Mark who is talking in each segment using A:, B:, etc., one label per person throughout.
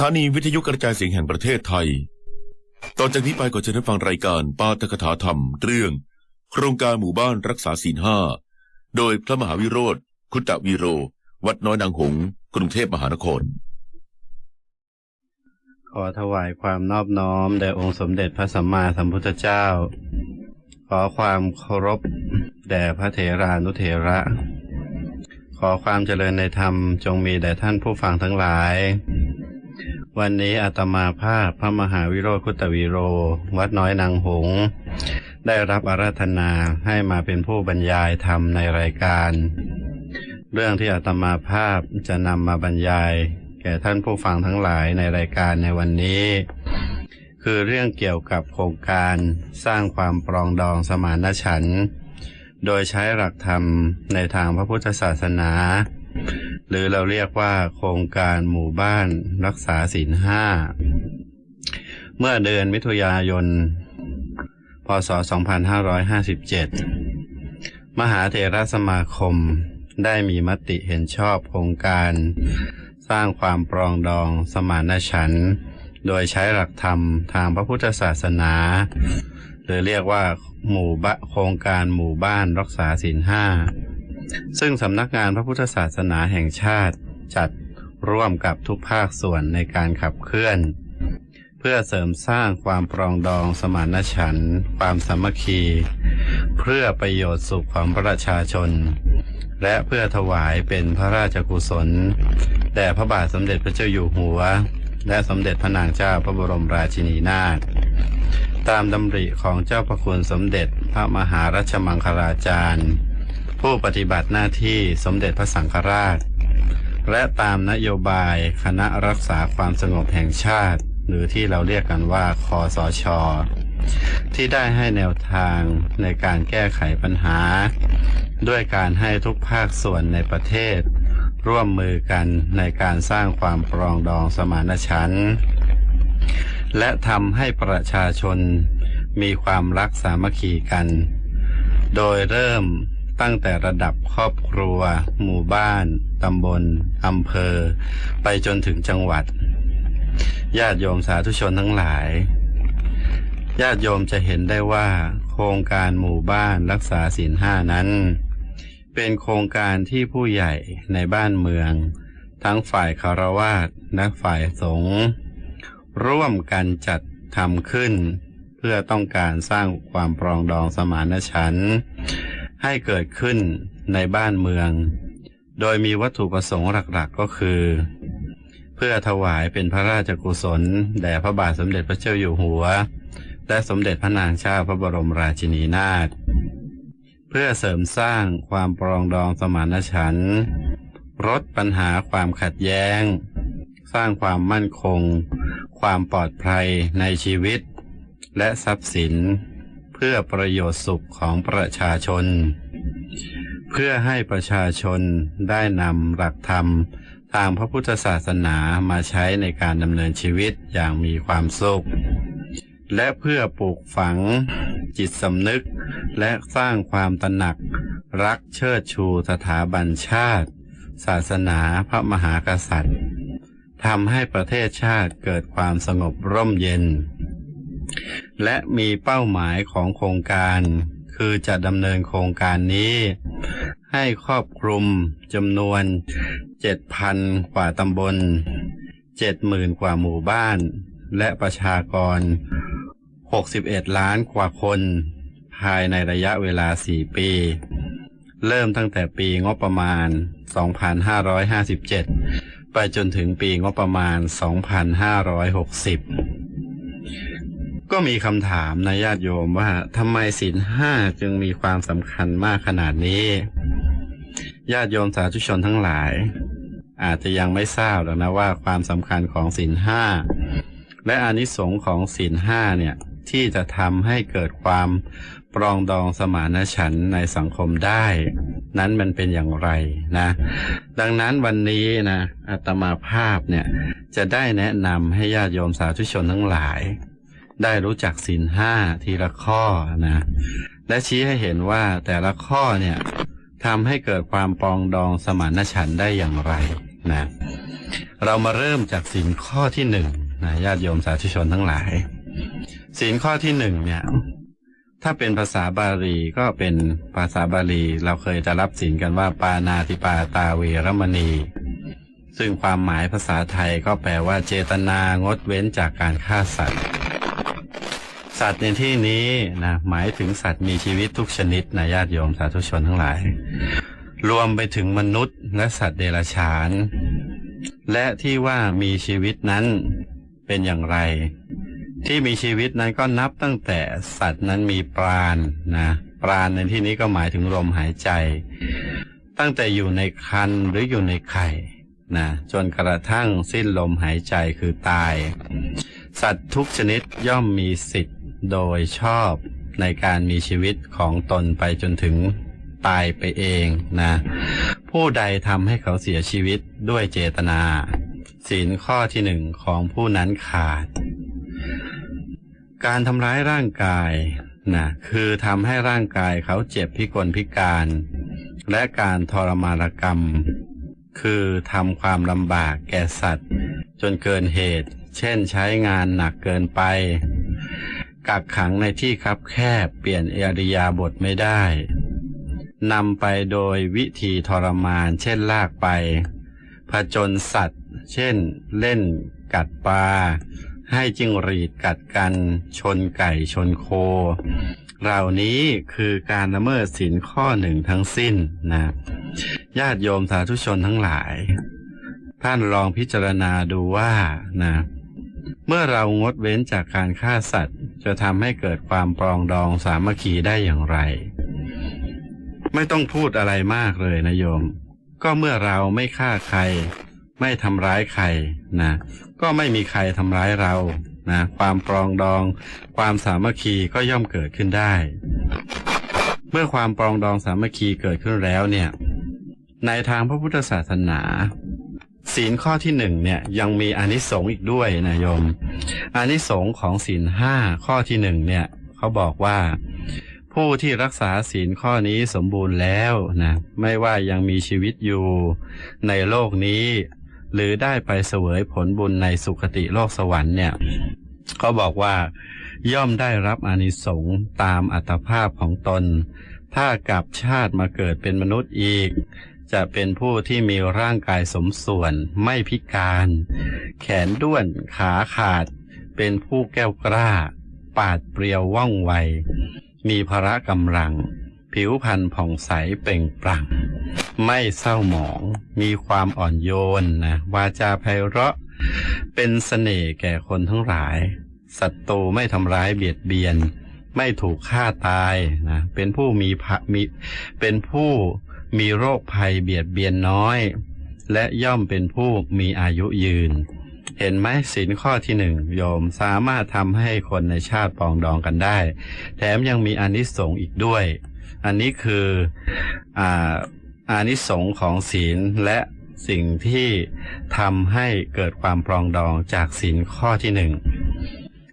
A: ถานีวิทยุกระจายเสียงแห่งประเทศไทยตอนจากนี้ไปก็จะได้ฟังรายการปาตกถาธรรม เรื่อง โครงการหมู่บ้านรักษาศีลห้า โดยพระมหาวิโรธคุตตะวีโร วัดน้อยนางหงส์กรุงเทพมหานคร
B: ขอถวายความนอบน้อมแด่องค์สมเด็จพระสัมมาสัมพุทธเจ้า ขอความเคารพแด่พระเถรานุเถระ ขอความเจริญในธรรมจงมีแด่ท่านผู้ฟังทั้งหลาย วันนี้อาตมาภาพพระมหาวิโรธคุตวีโร วัดน้อยนางหงส์ได้รับอาราธนาให้มาเป็นผู้บรรยายธรรมในรายการ เรื่องที่อาตมาภาพจะนำมาบรรยาย แก่ท่านผู้ฟังทั้งหลายในรายการในวันนี้ คือเรื่องเกี่ยวกับโครงการสร้างความปรองดองสมานฉันท์โดยใช้หลักธรรมในทางพระพุทธศาสนา หรือเราเรียกว่าโครงการหมู่บ้านรักษาศีลห้า เมื่อเดือนมิถุนายน พศ 2557 มหาเถรสมาคมได้มีมติเห็นชอบโครงการสร้างความปรองดองสมานฉันท์โดยใช้หลักธรรมทางพระพุทธศาสนา หรือเรียกว่าหมู่บะโครงการหมู่บ้านรักษาศีลห้า ซึ่งสำนักงานพระพุทธศาสนาแห่งชาติจัดร่วมกับทุกภาคส่วนในการขับเคลื่อน เพื่อเสริมสร้างความปรองดองสมานฉันท์ความสามัคคี เพื่อประโยชน์สุขของประชาชน และเพื่อถวายเป็นพระราชกุศลแด่พระบาทสมเด็จพระเจ้าอยู่หัว และสมเด็จพระนางเจ้าพระบรมราชินีนาถตามดำริของเจ้าพระคุณสมเด็จพระมหารัชมังคลาจารย์ ผู้ปฏิบัติหน้าที่สมเด็จพระสังฆราช และตามนโยบายคณะรักษาความสงบแห่งชาติ หรือที่เราเรียกกันว่าคอสชที่ได้ให้แนวทางในการแก้ไขปัญหา ด้วยการให้ทุกภาคส่วนในประเทศ ร่วมมือกันในการสร้างความปรองดองสมานฉันท์และทำให้ประชาชนมีความรักสามัคคีกัน โดยเริ่ม ตั้งแต่ระดับครอบครัว หมู่บ้าน ตำบล อำเภอ ไปจนถึงจังหวัด ญาติโยมสาธุชนทั้งหลาย ญาติโยมจะเห็นได้ว่า โครงการหมู่บ้านรักษาศีลห้านั้น เป็นโครงการที่ผู้ใหญ่ในบ้านเมือง ทั้งฝ่ายคารวาสและฝ่ายสงฆ์ร่วมกันจัดทำขึ้น เพื่อต้องการสร้างความปรองดองสมานฉันท์ ให้เกิดขึ้นในบ้านเมือง โดยมีวัตถุประสงค์หลักๆก็คือ เพื่อถวายเป็นพระราชกุศล แด่พระบาทสมเด็จพระเจ้าอยู่หัว และสมเด็จพระนางเจ้าพระบรมราชินีนาถเพื่อเสริมสร้างความปรองดองสมานฉันท์ลดปัญหาความขัดแย้ง สร้างความมั่นคง ความปลอดภัยในชีวิต และทรัพย์สิน พื่อประโยชน์สุขของประชาชน เพื่อให้ประชาชนได้นำหลักธรรมทางพระพุทธศาสนามาใช้ในการดำเนินชีวิตอย่างมีความสุข และเพื่อปลูกฝังจิตสำนึก และสร้างความตระหนัก รักเชิดชูสถาบันชาติ ศาสนาพระมหากษัตริย์ทำให้ประเทศชาติเกิดความสงบร่มเย็น และมีเป้าหมายของโครงการ คือจะดำเนินโครงการนี้ ให้ครอบคลุมจำนวน 7,000 กว่าตำบล 70,000 กว่าหมู่บ้าน และประชากร 61 ล้านกว่าคน ภายในระยะเวลา 4 ปี เริ่มตั้งแต่ปีงบประมาณ 2557 ไปจนถึงปีงบประมาณ 2560 ก็มีคำถามนะญาติโยมว่าทำไมศีลห้าจึงมีความสำคัญมากขนาดนี้ญาติโยมสาธุชนทั้งหลาย อาจจะยังไม่ทราบหรอกนะว่าความสำคัญของศีลห้าและอานิสงส์ของศีลห้าเนี่ยที่จะทำให้เกิดความปรองดองสมานฉันท์ในสังคมได้ นั้นมันเป็นอย่างไรนะ ดังนั้นวันนี้นะอาตมาภาพเนี่ยจะได้แนะนำให้ญาติโยมสาธุชนทั้งหลาย ได้รู้จักศีลห้าทีละข้อนะ และชี้ให้เห็นว่าแต่ละข้อเนี่ยทำให้เกิดความปองดองสมานฉันได้อย่างไรนะ เรามาเริ่มจากศีลข้อที่หนึ่งนะญาติโยมสาธุชนทั้งหลายศีลข้อที่หนึ่งเนี่ย ถ้าเป็นภาษาบาลีก็เป็นภาษาบาลี เราเคยจะรับศีลกันว่า ปานาติปาตาเวรมณี ซึ่งความหมายภาษาไทยก็แปลว่าเจตนางดเว้นจากการฆ่าสัตว์ สัตว์ในที่นี้นะหมายถึงสัตว์มีชีวิตทุกชนิดนะญาติโยมสาธุชนทั้งหลาย รวมไปถึงมนุษย์และสัตว์เดรัจฉาน และที่ว่ามีชีวิตนั้นเป็นอย่างไร ที่มีชีวิตนั้นก็นับตั้งแต่สัตว์นั้นมีปราณนะปราณในที่นี้ก็หมายถึงลมหายใจ ตั้งแต่อยู่ในคันหรืออยู่ในไข่นะจนกระทั่งสิ้นลมหายใจคือตาย สัตว์ทุกชนิดย่อมมีสิทธิ์ โดยชอบในการมีชีวิตของตนไปจนถึงตายไปเองนะ ผู้ใดทำให้เขาเสียชีวิตด้วยเจตนา ศีลข้อที่หนึ่งของผู้นั้นขาด การทำร้ายร่างกายนะคือทำให้ร่างกายเขาเจ็บพิกลพิการ และการทรมานกรรม คือทำความลำบากแก่สัตว์ จนเกินเหตุ เช่นใช้งานหนักเกินไป กักขังในที่คับแคบเปลี่ยนเอริยาบทไม่ได้นำไปโดยวิธีทรมาน เช่นลากไป ผจญสัตว์ เช่น เล่น กัดปลา ให้จิงรีดกัดกัน ชนไก่ชนโค เหล่านี้คือการละเมิดศีลข้อหนึ่งทั้งสิ้นนะ ญาติโยมสาธุชนทั้งหลาย ท่านลองพิจารณาดูว่านะ เมื่อเรางดเว้นจากการฆ่าสัตว์ จะทำให้เกิดความปรองดองสามัคคีได้อย่างไร ไม่ต้องพูดอะไรมากเลยนะโยม ก็เมื่อเราไม่ฆ่าใคร ไม่ทำร้ายใครนะ ก็ไม่มีใครทำร้ายเรานะความปรองดอง ความสามัคคีก็ย่อมเกิดขึ้นได้ เมื่อความปรองดองสามัคคีเกิดขึ้นแล้วเนี่ย ในทางพระพุทธศาสนา ศีลข้อที่หนึ่งเนี่ยยังมีอนิสงส์อีกด้วยนะโยมอนิสงส์ของศีลห้าข้อที่หนึ่งเนี่ยเขาบอกว่าผู้ที่รักษาศีลข้อนี้สมบูรณ์แล้วนะไม่ว่ายังมีชีวิตอยู่ในโลกนี้ หรือได้ไปเสวยผลบุญในสุคติโลกสวรรค์เนี่ยเขาบอกว่า ย่อมได้รับอนิสงส์ตามอัตภาพของตน ถ้ากลับชาติมาเกิดเป็นมนุษย์อีก จะเป็นผู้ที่มีร่างกายสมส่วนไม่พิการ แขนด้วนขาขาด เป็นผู้แก้วกล้า ปาดเปรียวว่องไว มีพละกำลัง ผิวพรรณผ่องใสเปล่งปลั่ง ไม่เศร้าหมอง มีความอ่อนโยนนะวาจาไพเราะ เป็นเสน่ห์แก่คนทั้งหลายศัตรูไม่ทำร้ายเบียดเบียน ไม่ถูกฆ่าตายนะเป็นผู้มีพระมีเป็นผู้ มีโรคภัยเบียดเบียนน้อย และย่อมเป็นผู้มีอายุยืน เห็นไหมศีลข้อที่หนึ่งโยมสามารถทำให้คนในชาติปองดองกันได้ แถมยังมีอนิสงส์อีกด้วย อันนี้คืออ่าอานิสงส์ของศีลและสิ่งที่ทำให้เกิดความปรองดองจากศีลข้อที่หนึ่ง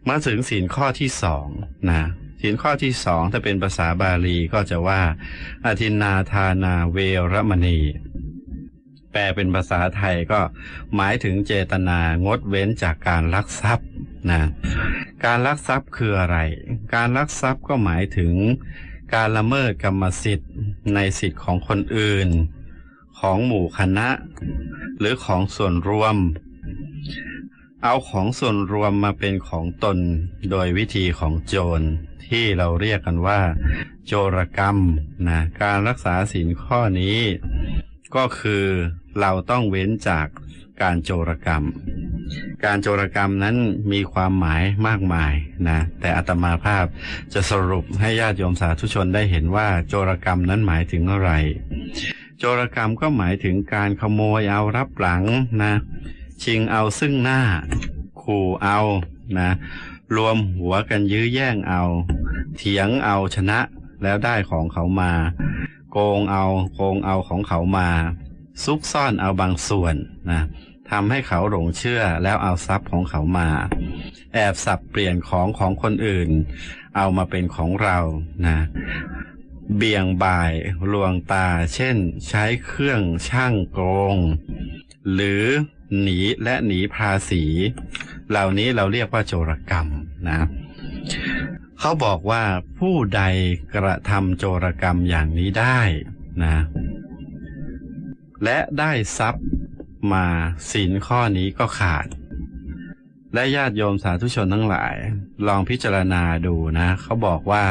B: มาถึงศีลข้อที่สองนะ ศีลข้อที่สองถ้าเป็นภาษาบาลีก็จะว่า อธินาทานาเวรมณี แปลเป็นภาษาไทยก็หมายถึงเจตนางดเว้นจากการลักทรัพย์นะการลักทรัพย์คืออะไร การลักทรัพย์ก็หมายถึงการละเมิดกรรมสิทธิ์ในสิทธิ์ของคนอื่น ของหมู่คณะ หรือของส่วนรวม เอาของส่วนรวมมาเป็นของตนโดยวิธีของโจรที่เราเรียกกันว่า โจรกรรมนะการรักษาศีลข้อนี้ ก็คือเราต้องเว้นจากการโจรกรรม การโจรกรรมนั้นมีความหมายมากมายนะแต่อาตมาภาพจะสรุปให้ญาติโยมสาธุชนได้เห็นว่าโจรกรรมนั้นหมายถึงอะไร โจรกรรมก็หมายถึงการขโมยเอารับหลังนะ ชิงเอาซึ่งหน้า ขู่เอานะ รวมหัวกันยื้อแย่งเอา เถียงเอาชนะแล้วได้ของเขามา โกงเอาโกงเอาของเขามา ซุกซ่อนเอาบางส่วนนะทำให้เขาหลงเชื่อแล้วเอาทรัพย์ของเขามา แอบสับเปลี่ยนของของคนอื่น เอามาเป็นของเรานะเบี่ยงบ่ายลวงตา เช่น ใช้เครื่องช่างโกง หรือ หนีและหนีภาษี เหล่านี้เราเรียกว่าโจรกรรมนะ เขาบอกว่าผู้ใดกระทำโจรกรรมอย่างนี้ได้นะ และได้ทรัพย์มาสินข้อนี้ก็ขาด และญาติโยมสาธุชนทั้งหลาย ลองพิจารณาดูนะ เขาบอกว่า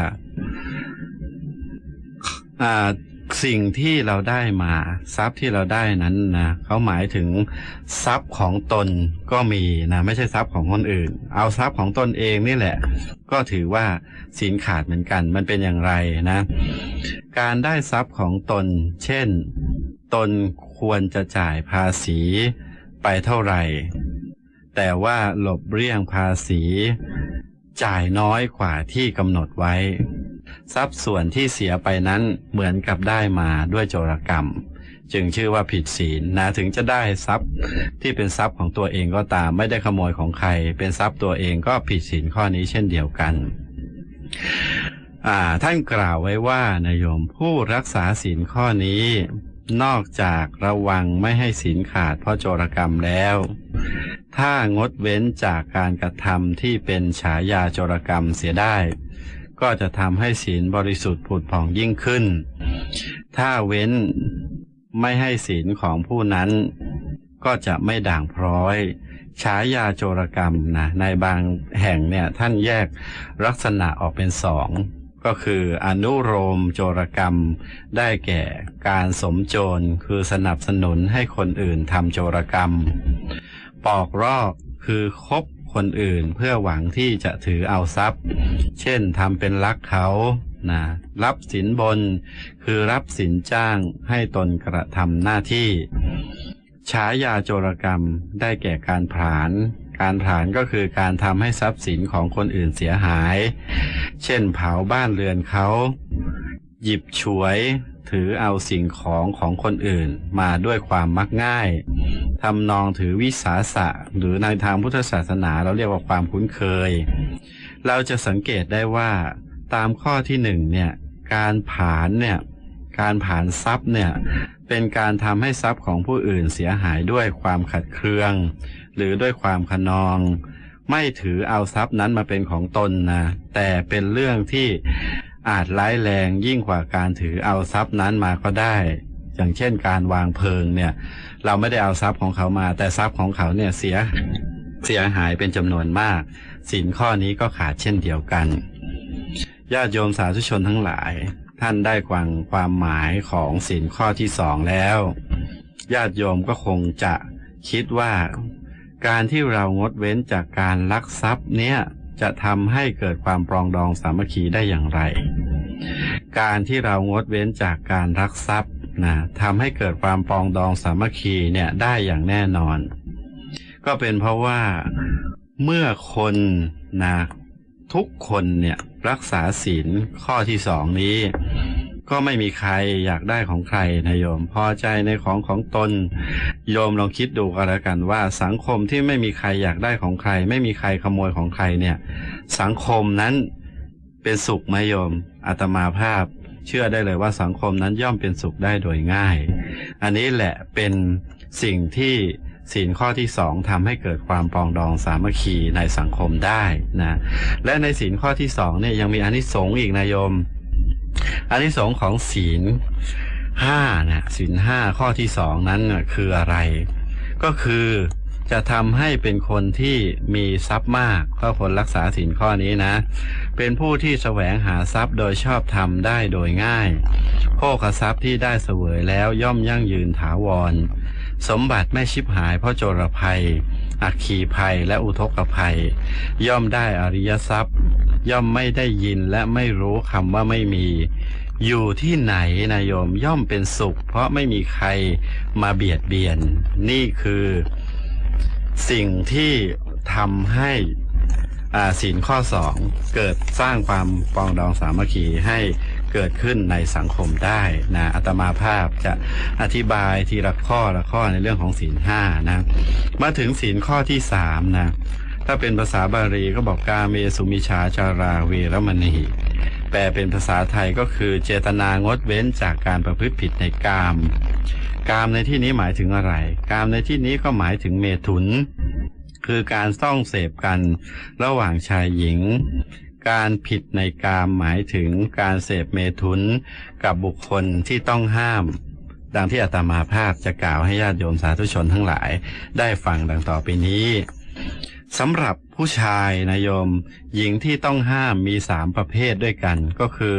B: สิ่งที่เราได้มาทรัพย์ที่เราได้นั้นนะเขาหมายถึงทรัพย์ของตนก็มีนะไม่ใช่ทรัพย์ของคนอื่น เอาทรัพย์ของตนเองนี่แหละ ก็ถือว่าสินขาดเหมือนกัน มันเป็นอย่างไรนะ การได้ทรัพย์ของตน เช่น ตนควรจะจ่ายภาษีไปเท่าไหร่ แต่ว่าหลบเลี่ยงภาษี จ่ายน้อยกว่าที่กำหนดไว้ ทรัพย์ส่วนที่เสียไปนั้นเหมือนกับได้มาด้วยโจรกรรม จึงชื่อว่าผิดศีลนะถึงจะได้ทรัพย์ที่เป็นทรัพย์ของตัวเองก็ตาม ไม่ได้ขโมยของใคร เป็นทรัพย์ตัวเองก็ผิดศีลข้อนี้เช่นเดียวกันท่านกล่าวไว้ว่านายโยมผู้รักษาศีลข้อนี้ นอกจากระวังไม่ให้ศีลขาดเพราะโจรกรรมแล้ว ถ้างดเว้นจากการกระทำที่เป็นฉายาโจรกรรมเสียได้ ก็จะทำให้ศีลบริสุทธิ์ผุดผ่องยิ่งขึ้น ถ้าเว้นไม่ให้ศีลของผู้นั้นก็จะไม่ด่างพร้อยฉายาโจรกรรมนะในบางแห่งเนี่ยท่านแยกลักษณะออกเป็นสอง ก็คืออนุโรมโจรกรรม ได้แก่การสมโจรคือสนับสนุนให้คนอื่นทำโจรกรรม ปอกรอกคือคบ คนอื่นเพื่อหวังที่จะถือเอาทรัพย์ เช่นทำเป็นลักเขานะรับสินบน คือรับสินจ้างให้ตนกระทำหน้าที่ฉายาโจรกรรมได้แก่การผลาญการผลาญก็คือการทำให้ทรัพย์สินของคนอื่นเสียหาย เช่นเผาบ้านเรือนเขา หยิบฉวย ถือเอาสิ่งของของคนอื่นมาด้วยความมักง่าย ทำนองถือวิสาสะ หรือในทางพุทธศาสนาเราเรียกว่าความคุ้นเคย เราจะสังเกตได้ว่าตามข้อที่หนึ่งเนี่ยการผานเนี่ยการผานทรัพย์เนี่ยเป็นการทำให้ทรัพย์ของผู้อื่นเสียหายด้วยความขัดเคือง หรือด้วยความขนอง ไม่ถือเอาทรัพย์นั้นมาเป็นของตนนะแต่เป็นเรื่องที่อาจร้ายแรงยิ่งกว่าการถือเอาทรัพย์นั้นมาก็ได้ อย่างเช่นการวางเพลิงเนี่ย เราไม่ได้เอาทรัพย์ของเขามา แต่ทรัพย์ของเขาเนี่ยเสียเสียหายเป็นจำนวนมากสินข้อนี้ก็ขาดเช่นเดียวกันญาติโยมสาธุชนทั้งหลาย ท่านได้กวางความหมายของสินข้อที่สองแล้วญาติโยมก็คงจะคิดว่า การที่เรางดเว้นจากการลักทรัพย์เนี่ยจะทำให้เกิดความปรองดองสามัคคีได้อย่างไร การที่เรางดเว้นจากการรักทรัพย์ นะทำให้เกิดความปองดองสามัคคีเนี่ยได้อย่างแน่นอน ก็เป็นเพราะว่าเมื่อคนนะทุกคนเนี่ยรักษาศีลข้อที่สองนี้ ก็ไม่มีใครอยากได้ของใครนะโยม พอใจในของของตน โยมลองคิดดูก็แล้วกันว่าสังคมที่ไม่มีใครอยากได้ของใคร ไม่มีใครขโมยของใครเนี่ย สังคมนั้นเป็นสุขไหมโยมอาตมาภาพ เชื่อได้เลยว่าสังคมนั้นย่อมเป็นสุขได้โดยง่าย อันนี้แหละเป็นสิ่งที่ศีลข้อที่สองทำให้เกิดความปองดองสามัคคีในสังคมได้นะและในศีลข้อที่สองเนี่ยยังมีอานิสงส์อีกนะโยมอานิสงส์ของศีลห้านะศีลห้าข้อที่สองนั้นคืออะไร ก็คือ จะทำให้เป็นคนที่มีทรัพย์มากก็คนรักษาศีลข้อนี้นะ เป็นผู้ที่แสวงหาทรัพย์โดยชอบธรรมได้โดยง่ายโภคทรัพย์ที่ได้เสวยแล้วย่อมยั่งยืนถาวร สมบัติไม่ชิบหายเพราะโจรภัย อัคคีภัยและอุทกภัย ย่อมได้อริยทรัพย์ ย่อมไม่ได้ยินและไม่รู้คำว่าไม่มีอยู่ที่ไหนนายโยมย่อมเป็นสุข เพราะไม่มีใครมาเบียดเบียน นี่คือ สิ่งที่ทำให้ศีลข้อสองเกิดสร้างความปองดองสามัคคีให้เกิดขึ้นในสังคมได้นะอาตมาภาพจะอธิบายทีละข้อละข้อในเรื่องของศีลห้านะมาถึงศีลข้อที่สามนะถ้าเป็นภาษาบาลีก็บอกกาเมสุมิชาจาราเวรมณีแปลเป็นภาษาไทยก็คือเจตนางดเว้นจากการประพฤติผิดในกาม กามในที่นี้หมายถึงอะไร กามในที่นี้ก็หมายถึงเมถุน คือการซ่องเสพกันระหว่างชายหญิง การผิดในกามหมายถึงการเสพเมถุนกับบุคคลที่ต้องห้าม ดังที่อาตมาภาพจะกล่าวให้ญาติโยมสาธุชนทั้งหลายได้ฟังดังต่อไปนี้ สำหรับผู้ชายนะโยม หญิงที่ต้องห้ามมีสามประเภทด้วยกัน ก็คือ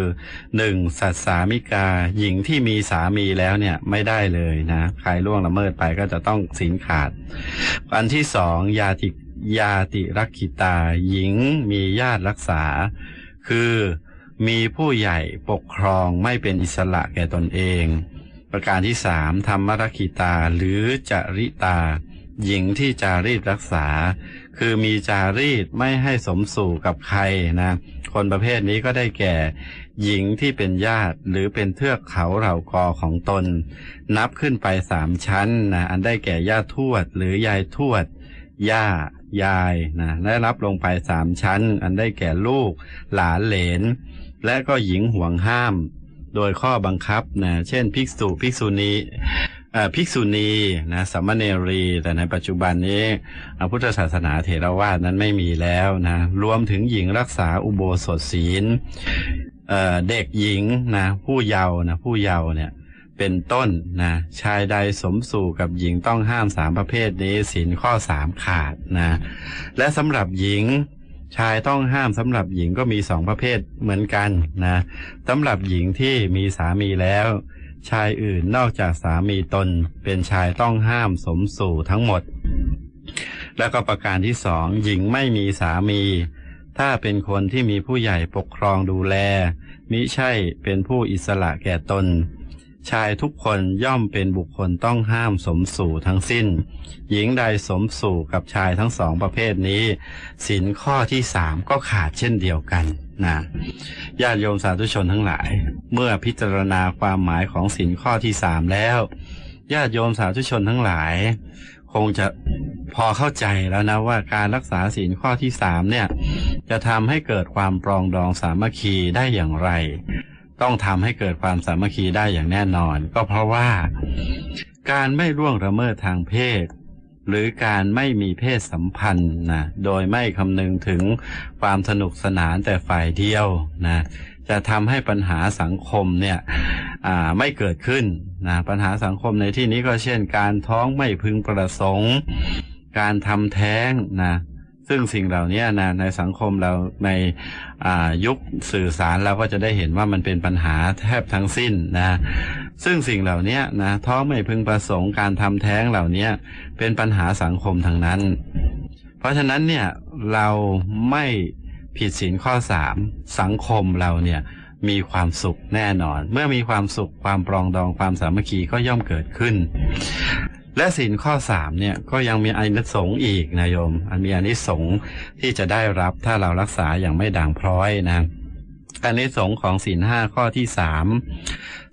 B: หนึ่งสัตสามิกา หญิงที่มีสามีแล้วเนี่ยไม่ได้เลยนะใครล่วงละเมิดไปก็จะต้องสินขาด อันที่สองยาติยาติรักขิตา หญิงมีญาติรักษา คือมีผู้ใหญ่ปกครองไม่เป็นอิสระแก่ตนเอง ประการที่สามธรรมรักขิตาหรือจริตา หญิงที่จารีตรักษา คือมีจารีตไม่ให้สมสู่กับใครนะ คนประเภทนี้ก็ได้แก่ หญิงที่เป็นญาติหรือเป็นเทือกเขาเหล่ากอของตน นับขึ้นไปสามชั้นนะอันได้แก่ย่าทวด หรือยายทวดย่ายายนะได้รับลงไปสามชั้น อันได้แก่ลูก หลานเหลน และก็หญิงห่วงห้าม โดยข้อบังคับนะเช่น ภิกษุภิกษุณี ภิกษุณีนะสัมมเนรี แต่ในปัจจุบันนี้พุทธศาสนาเถรวาทนั้นไม่มีแล้วนะรวมถึงหญิงรักษาอุโบสถศีลเเด็กหญิงนะผู้เยาว์นะผู้เยาว์เนี่ยเป็นต้นนะชายใดสมสู่กับหญิงต้องห้ามสามประเภทนี้ศีลข้อสามขาดนะและสำหรับหญิงชายต้องห้ามสำหรับหญิงก็มีสองประเภทเหมือนกันนะสำหรับหญิงที่มีสามีแล้ว ชายอื่นนอกจากสามีตนเป็นชายต้องห้ามสมสู่ทั้งหมด แล้วก็ประการที่สองหญิงไม่มีสามี ถ้าเป็นคนที่มีผู้ใหญ่ปกครองดูแล มิใช่เป็นผู้อิสระแก่ตน ชายทุกคนย่อมเป็นบุคคลต้องห้ามสมสู่ทั้งสิ้น หญิงใดสมสู่กับชายทั้งสองประเภทนี้สินข้อที่สามก็ขาดเช่นเดียวกัน นะญาติโยมสาธุชนทั้งหลาย เมื่อพิจารณาความหมายของสินข้อที่สามแล้วญาติโยมสาธุชนทั้งหลาย คงจะพอเข้าใจแล้วนะว่าการรักษาศีลข้อที่สามเนี่ย จะทำให้เกิดความปรองดองสามัคคีได้อย่างไร ต้องทำให้เกิดความสามัคคีได้อย่างแน่นอน ก็เพราะว่า การไม่ล่วงละเมิดทางเพศ หรือการไม่มีเพศสัมพันธ์นะโดยไม่คำนึงถึงความสนุกสนานแต่ฝ่ายเดียวนะจะทำให้ปัญหาสังคมเนี่ยไม่เกิดขึ้นนะปัญหาสังคมในที่นี้ก็เช่น การท้องไม่พึงประสงค์ การทำแท้งนะซึ่งสิ่งเหล่านี้นะในสังคมเราในยุคสื่อสารเราก็จะได้เห็นว่ามันเป็นปัญหาแทบทั้งสิ้นนะ ซึ่งสิ่งเหล่านี้นะท้องไม่พึงประสงค์การทำแท้งเหล่านี้เป็นปัญหาสังคมทางนั้น เพราะฉะนั้นเนี่ยเราไม่ผิดศีลข้อสามสังคมเราเนี่ยมีความสุขแน่นอน เมื่อมีความสุขความปรองดองความสามัคคีก็ย่อมเกิดขึ้น และศีลข้อสามเนี่ยก็ยังมีอานิสงส์อีกนะโยม อันมีอานิสงส์ที่จะได้รับถ้าเรารักษาอย่างไม่ด่างพร้อยนะอานิสงส์ของศีลห้าข้อที่สาม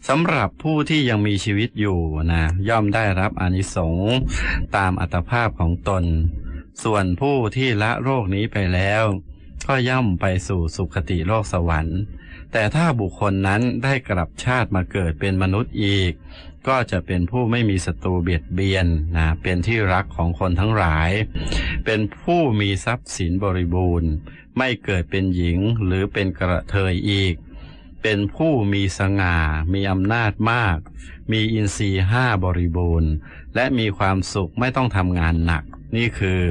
B: สำหรับผู้ที่ยังมีชีวิตอยู่นะย่อมได้รับอนิสงส์ตามอัตภาพของตน ส่วนผู้ที่ละโรคนี้ไปแล้ว ก็ย่อมไปสู่สุคติโลกสวรรค์ แต่ถ้าบุคคลนั้นได้กลับชาติมาเกิดเป็นมนุษย์อีก ก็จะเป็นผู้ไม่มีศัตรูเบียดเบียนนะเป็นที่รักของคนทั้งหลาย เป็นผู้มีทรัพย์สินบริบูรณ์ ไม่เกิดเป็นหญิงหรือเป็นกระเทยอีก เป็นผู้มีสง่า มีอำนาจมาก มีอินทรีย์ห้าบริบูรณ์ และมีความสุขไม่ต้องทำงานหนัก นี่คือ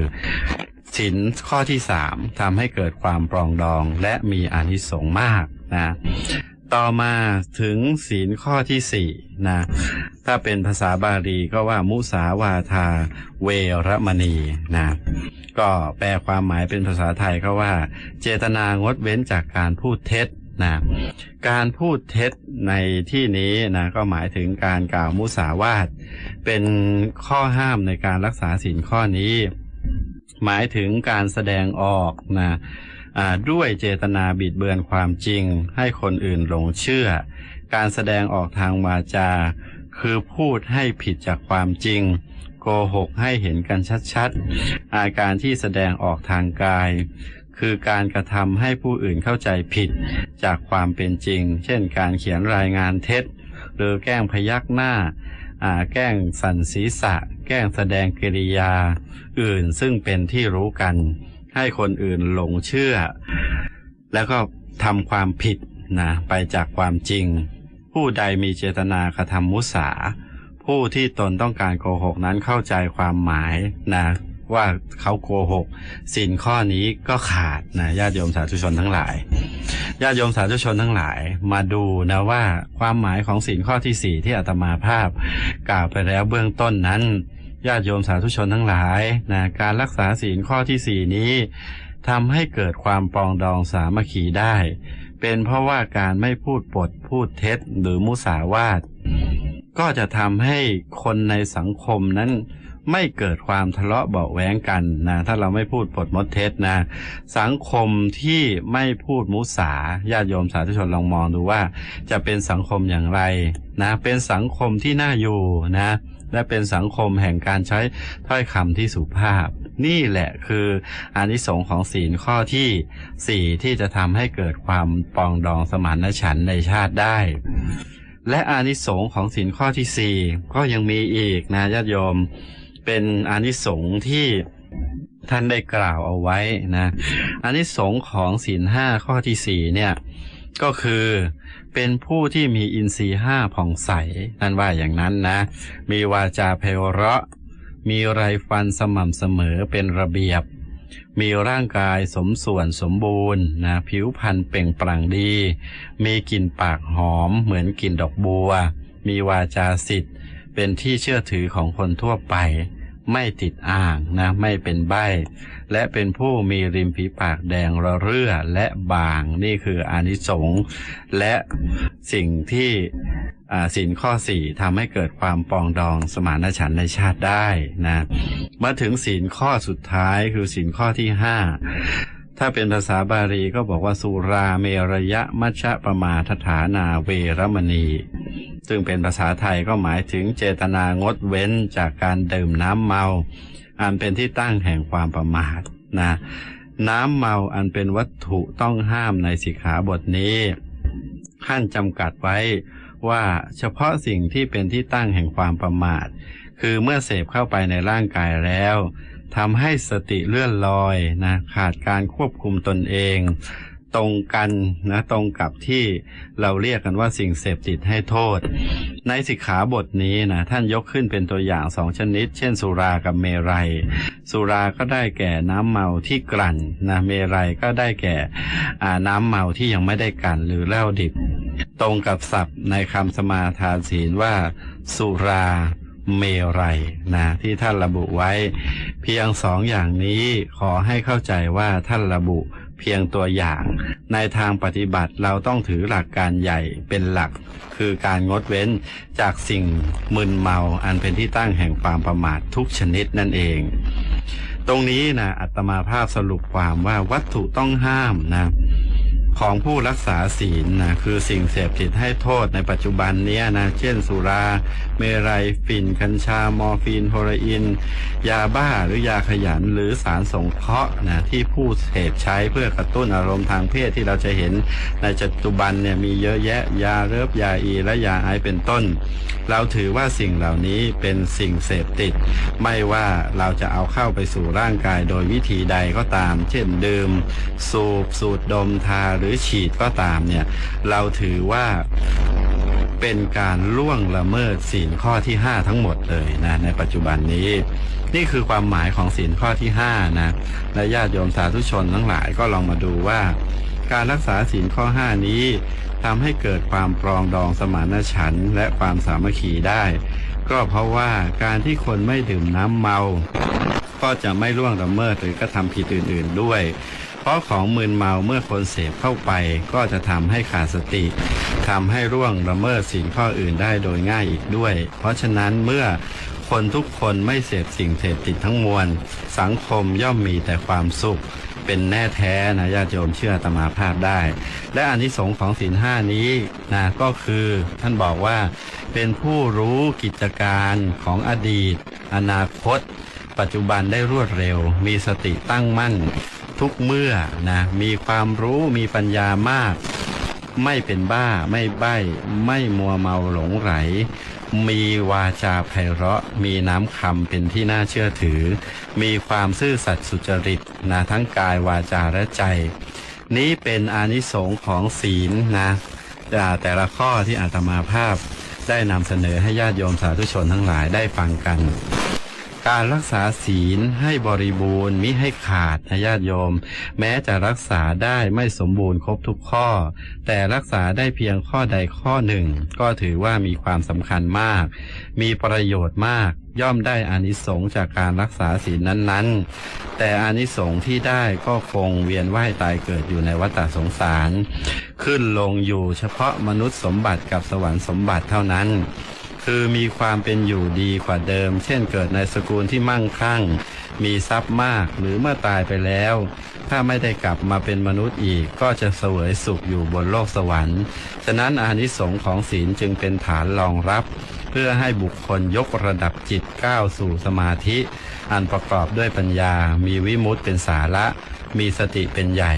B: สินข้อที่สามทำให้เกิดความปรองดองและมีอานิสงส์มากนะต่อมาถึงศีลข้อที่สี่นะถ้าเป็นภาษาบาลีก็ว่ามุสาวาทาเวรมณีนะก็แปลความหมายเป็นภาษาไทยก็ว่า เจตนางดเว้นจากการพูดเท็จ นะการพูดเท็จในที่นี้นะก็หมายถึงการกล่าวมุสาวาทเป็นข้อห้ามในการรักษาศีลข้อนี้ หมายถึงการแสดงออกนะด้วยเจตนาบิดเบือนความจริง ให้คนอื่นหลงเชื่อ การแสดงออกทางวาจา คือพูดให้ผิดจากความจริง โกหกให้เห็นกันชัดๆ อาการที่แสดงออกทางกาย คือการกระทำให้ผู้อื่นเข้าใจผิด จากความเป็นจริง เช่น การเขียนรายงานเท็จ หรือแกล้งพยักหน้า แกล้งสั่นศีรษะ แกล้งแสดงกิริยา อื่นซึ่งเป็นที่รู้กัน ให้คนอื่นหลงเชื่อ แล้วก็ทำความผิดนะไปจากความจริง ผู้ใดมีเจตนากระทำมุสา ผู้ที่ตนต้องการโกหกนั้นเข้าใจความหมายนะ ว่าเขาโกหกสินข้อนี้ก็ขาดนะญาติโยมสาธุชนทั้งหลายญาติโยมสาธุชนทั้งหลายมาดูนะว่าความหมายของสินข้อที่สี่ที่อาตมาภาพ กล่าวไปแล้วเบื้องต้นนั้นญาติโยมสาธุชนทั้งหลายนะการรักษาศีลข้อที่สี่นี้ทำให้เกิดความปองดองสามัคคีได้ เป็นเพราะว่าการไม่พูดปดพูดเท็จหรือมุสาวาทก็จะทำให้คนในสังคมนั้น ไม่เกิดความทะเลาะเบาะแว้งกันนะถ้าเราไม่พูดปดมดเท็จนะ สังคมที่ไม่พูดมุสาญาติโยมสาธุชนลองมองดูว่า จะเป็นสังคมอย่างไรนะเป็นสังคมที่น่าอยู่นะและเป็นสังคมแห่งการใช้ถ้อยคำที่สุภาพ นี่แหละคืออานิสงส์ของศีลข้อที่สี่ที่จะทำให้เกิดความปองดองสมานฉันในชาติได้ และอานิสงส์ของศีลข้อที่สี่ก็ยังมีอีกนะญาติโยม เป็นอานิสงส์ที่ท่านได้กล่าวเอาไว้นะอานิสงส์ของศีลห้าข้อที่สี่เนี่ยก็คือเป็นผู้ที่มีอินทรีย์ห้าผ่องใสนั่นว่าอย่างนั้นนะ มีวาจาเพเราะ มีไรฟันสม่ำเสมอเป็นระเบียบ มีร่างกายสมส่วนสมบูรณ์นะผิวพรรณเปล่งปลั่งดี มีกลิ่นปากหอมเหมือนกลิ่นดอกบัว มีวาจาสิทธิ์เป็นที่เชื่อถือของคนทั่วไป ไม่ติดอ่างนะไม่เป็นใบ และเป็นผู้มีริมฝีปากแดงระเรื่อและบางนี่คืออานิสงส์และสิ่งที่สินข้อสี่ทำให้เกิดความปองดองสมานฉันทในชาติได้นะมาถึงสินข้อสุดท้ายคือสินข้อที่ห้า ถ้าเป็นภาษาบาลีก็บอกว่าสุราเมรยะมัชะประมาทฐานาเวรมณี ซึ่งเป็นภาษาไทยก็หมายถึงเจตนางดเว้นจากการดื่มน้ำเมา อันเป็นที่ตั้งแห่งความประมาทนะน้ำเมาอันเป็นวัตถุต้องห้ามในสิกขาบทนี้ท่านจำกัดไว้ว่าเฉพาะสิ่งที่เป็นที่ตั้งแห่งความประมาท คือเมื่อเสพเข้าไปในร่างกายแล้ว ทำให้สติเลื่อนลอยนะขาดการควบคุมตนเอง ตรงกันนะตรงกับที่เราเรียกกันว่าสิ่งเสพติดให้โทษ ในสิกขาบทนี้นะท่านยกขึ้นเป็นตัวอย่างสองชนิด เช่น สุรากับเมรัยสุราก็ได้แก่น้ำเมาที่กลั่นนะเมรัยก็ได้แก่น้ำเมาที่ยังไม่ได้กลั่นหรือเหล้าดิบ ตรงกับศัพท์ในคำสมาทานศีลว่า สุรา เมรัยนะที่ท่านระบุไว้ เพียงสองอย่างนี้ขอให้เข้าใจว่าท่านระบุเพียงตัวอย่าง ในทางปฏิบัติเราต้องถือหลักการใหญ่เป็นหลัก คือการงดเว้นจากสิ่งมึนเมาอันเป็นที่ตั้งแห่งความประมาททุกชนิดนั่นเอง ตรงนี้นะอัตมาภาพสรุปความว่าวัตถุต้องห้ามนะ ของผู้รักษาศีลนะคือสิ่งเสพติดให้โทษในปัจจุบันนี้นะเช่นสุรา เมรัยฝิ่นกัญชา มอร์ฟีนโฮโรอีนยาบ้าหรือยาขยันหรือสารสงเคราะห์นะที่ผู้เสพใช้เพื่อกระตุ้นอารมณ์ทางเพศที่เราจะเห็นในปัจจุบันเนี่ยมีเยอะแยะยาเริบยาอีและยาไอเป็นต้น เราถือว่าสิ่งเหล่านี้เป็นสิ่งเสพติด ไม่ว่าเราจะเอาเข้าไปสู่ร่างกายโดยวิธีใดก็ตาม เช่นดื่ม สูบสูดดมทาหรืือฉีดก็ตามเนี่ยเราถือว่าเป็นการล่วงละเมิดศีลข้อที่ 5 ทั้งหมดเลยนะในปัจจุบันนี้ นี่คือความหมายของศีลข้อที่5นะและญาติโยมสาธุชนทั้งหลายก็ลองมาดูว่า การรักษาศีลข้อ 5 นี้ทำให้เกิดความปรองดองสมานฉันท์และความสามัคคีได้ ก็เพราะว่าการที่คนไม่ดื่มน้ำเมา ก็จะไม่ล่วงละเมิดหรือกระทำผิดอื่น ๆด้วย ราะของมึนเมาเมื่อคนเสพเข้าไป ก็จะทำให้ขาดสติทำให้ร่วงละเมิดสิ่งข้ออื่นได้โดยง่ายอีกด้วย เพราะฉะนั้นเมื่อคนทุกคนไม่เสพสิ่งเสพติดทั้งมวล สังคมย่อมมีแต่ความสุข เป็นแน่แท้นะญาติโยมเชื่อตมาภาพได้ และอานิสงส์ของศีลห้านี้นะก็คือท่านบอกว่าเป็นผู้รู้กิจการของอดีต อนาคต ปัจจุบันได้รวดเร็ว มีสติตั้งมั่น ทุกเมื่อนะมีความรู้มีปัญญามาก ไม่เป็นบ้าไม่ใบ้ไม่มัวเมาหลงไหล มีวาจาไพเราะ มีน้ำคำเป็นที่น่าเชื่อถือ มีความซื่อสัตย์สุจริตนะทั้งกายวาจาและใจ นี้เป็นอานิสงส์ของศีลนะแต่ละข้อที่อาตมาภาพได้นำเสนอให้ญาติโยมสาธุชนทั้งหลายได้ฟังกัน การรักษาศีลให้บริบูรณ์มิให้ขาดนะญาติโยม แม้จะรักษาได้ไม่สมบูรณ์ครบทุกข้อ แต่รักษาได้เพียงข้อใดข้อหนึ่ง ก็ถือว่ามีความสำคัญมาก มีประโยชน์มากย่อมได้อานิสงส์จากการรักษาศีลนั้นๆ แต่อานิสงส์ที่ได้ก็คงเวียนว่ายตายเกิดอยู่ในวัฏสงสาร ขึ้นลงอยู่เฉพาะมนุษย์สมบัติกับสวรรค์สมบัติเท่านั้น คือมีความเป็นอยู่ดีกว่าเดิม เช่นเกิดในสกุลที่มั่งคั่ง มีทรัพย์มากหรือเมื่อตายไปแล้ว ถ้าไม่ได้กลับมาเป็นมนุษย์อีกก็จะเสวยสุขอยู่บนโลกสวรรค์ฉะนั้นอานิสงส์ของศีลจึงเป็นฐานรองรับ เพื่อให้บุคคลยกระดับจิตก้าวสู่สมาธิ อันประกอบด้วยปัญญา มีวิมุตเป็นสาระ มีสติเป็นใหญ่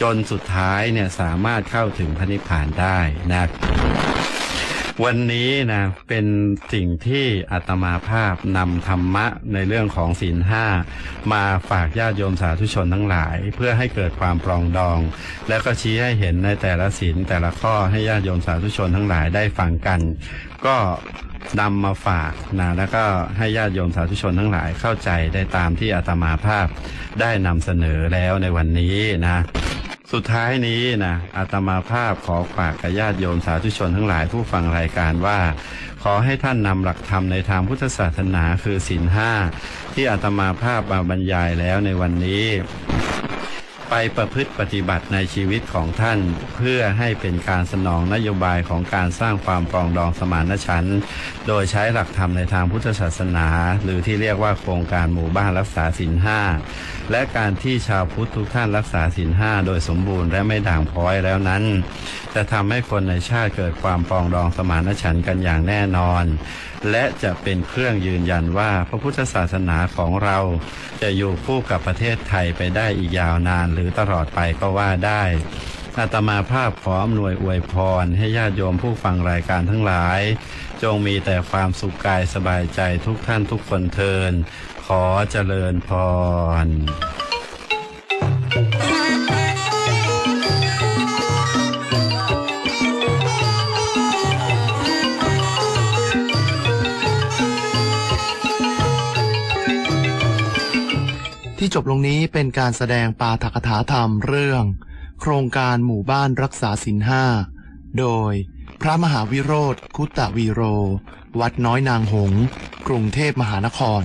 B: จนสุดท้ายเนี่ยสามารถเข้าถึงพระนิพพานได้นะ วันนี้นะเป็นสิ่งที่อาตมาภาพนำธรรมะในเรื่องของศีลห้ามาฝากญาติโยมสาธุชนทั้งหลาย เพื่อให้เกิดความปรองดอง แล้วก็ชี้ให้เห็นในแต่ละศีลแต่ละข้อให้ญาติโยมสาธุชนทั้งหลายได้ฟังกัน ก็นำมาฝากนะแล้วก็ให้ญาติโยมสาธุชนทั้งหลายเข้าใจได้ตามที่อาตมาภาพได้นำเสนอแล้วในวันนี้นะ สุดท้ายนี้นะอาตมาภาพขอฝากกับญาติโยมสาธุชนทั้งหลายผู้ฟังรายการว่า ขอให้ท่านนำหลักธรรมในทางพุทธศาสนาคือศีลห้าที่อาตมาภาพมาบรรยายแล้วในวันนี้ ไปประพฤติปฏิบัติในชีวิตของท่าน เพื่อให้เป็นการสนองนโยบายของการสร้างความปรองดองสมานฉันท์โดยใช้หลักธรรมในทางพุทธศาสนา หรือที่เรียกว่าโครงการหมู่บ้านรักษาศีลห้าและการที่ชาวพุทธทุกท่านรักษาศีลห้าโดยสมบูรณ์และไม่ด่างพร้อยแล้วนั้น จะทำให้คนในชาติเกิดความปองดองสมานฉันท์กันอย่างแน่นอน และจะเป็นเครื่องยืนยันว่าพระพุทธศาสนาของเราจะอยู่คู่กับประเทศไทยไปได้อีกยาวนานหรือตลอดไปก็ว่าได้อาตมาภาพขออำนวยอวยพร ให้ญาติโยมผู้ฟังรายการทั้งหลาย จงมีแต่ความสุขกายสบายใจทุกท่านทุกคนเทิน ขอเจริญพร
C: ที่จบลงนี้เป็นการแสดงปาฐกถาธรรมเรื่อง โครงการหมู่บ้านรักษาศีลห้า โดยพระมหาวิโรธคุตตะวีโร วัดน้อยนางหง กรุงเทพมหานคร